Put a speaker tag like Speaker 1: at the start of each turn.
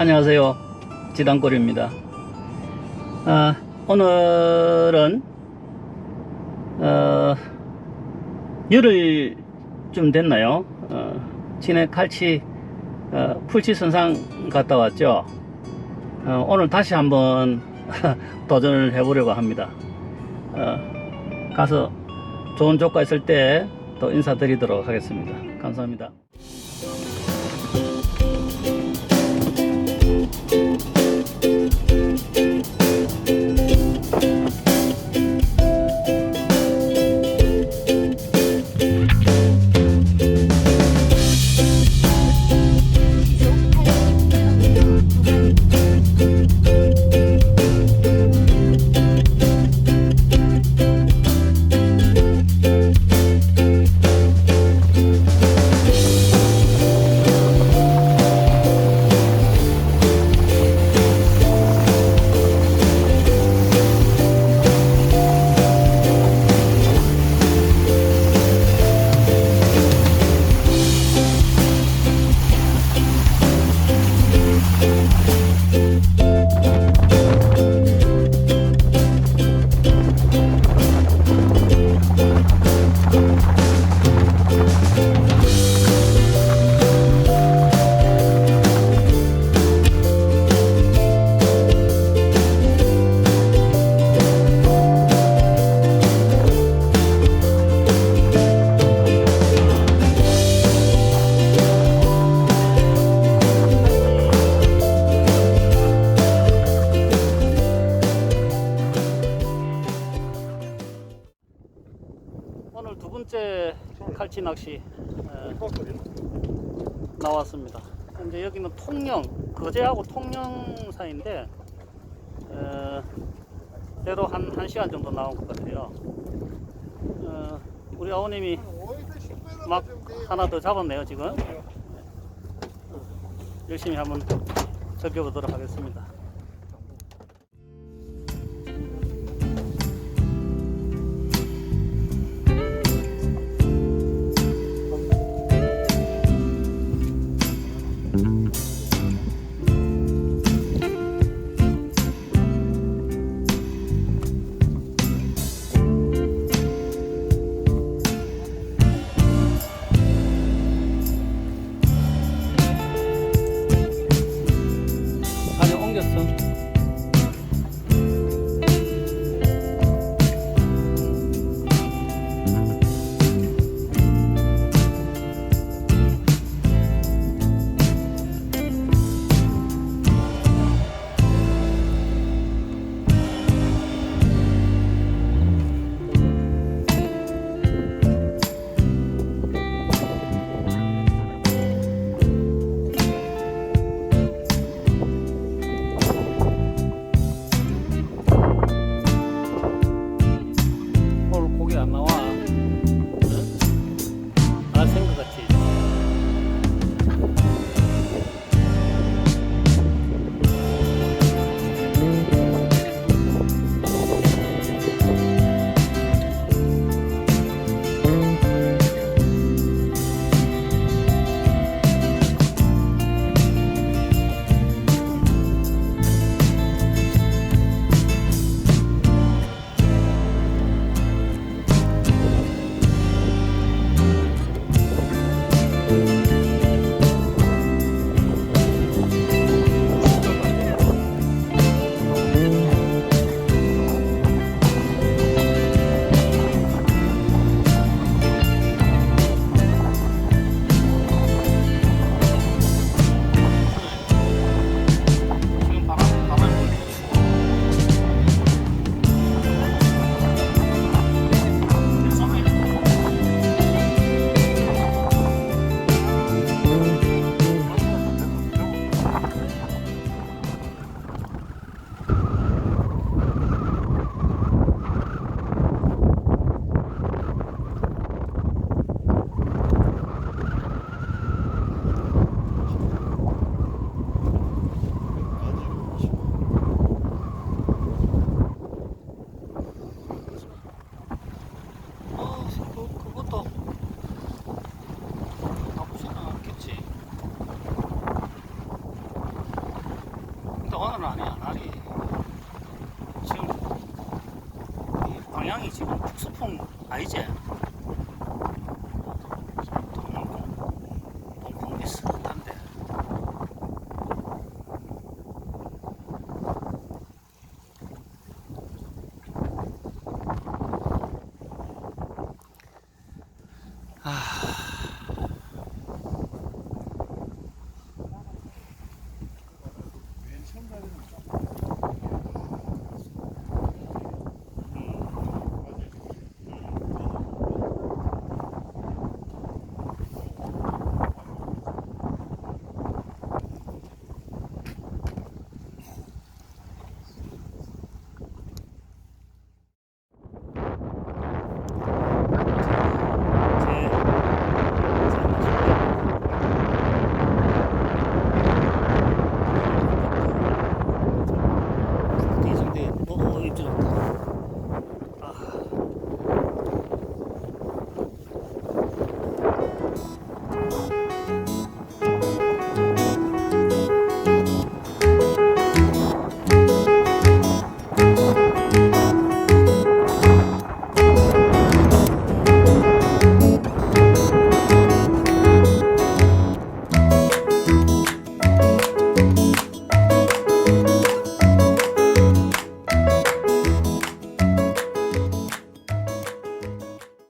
Speaker 1: 안녕하세요. 지단골입니다. 아, 오늘은 어, 열흘쯤 됐나요? 어, 진해 칼치 어, 풀치 선상 갔다 왔죠. 어, 오늘 다시 한번 도전을 해보려고 합니다. 어, 가서 좋은 조가 있을 때 또 인사드리도록 하겠습니다. 감사합니다. 칼치 낚시 에, 나왔습니다. 현재 여기는 통영, 거제하고 통영 사이인데 에, 대로 한, 한 시간 정도 나온 것 같아요. 어, 우리 아버님이 막 하나 더 잡았네요 지금. 열심히 한번 즐겨보도록 하겠습니다. 화가 나네, 안 하네. 지금, 이 방향이 지금 북서풍 아니지?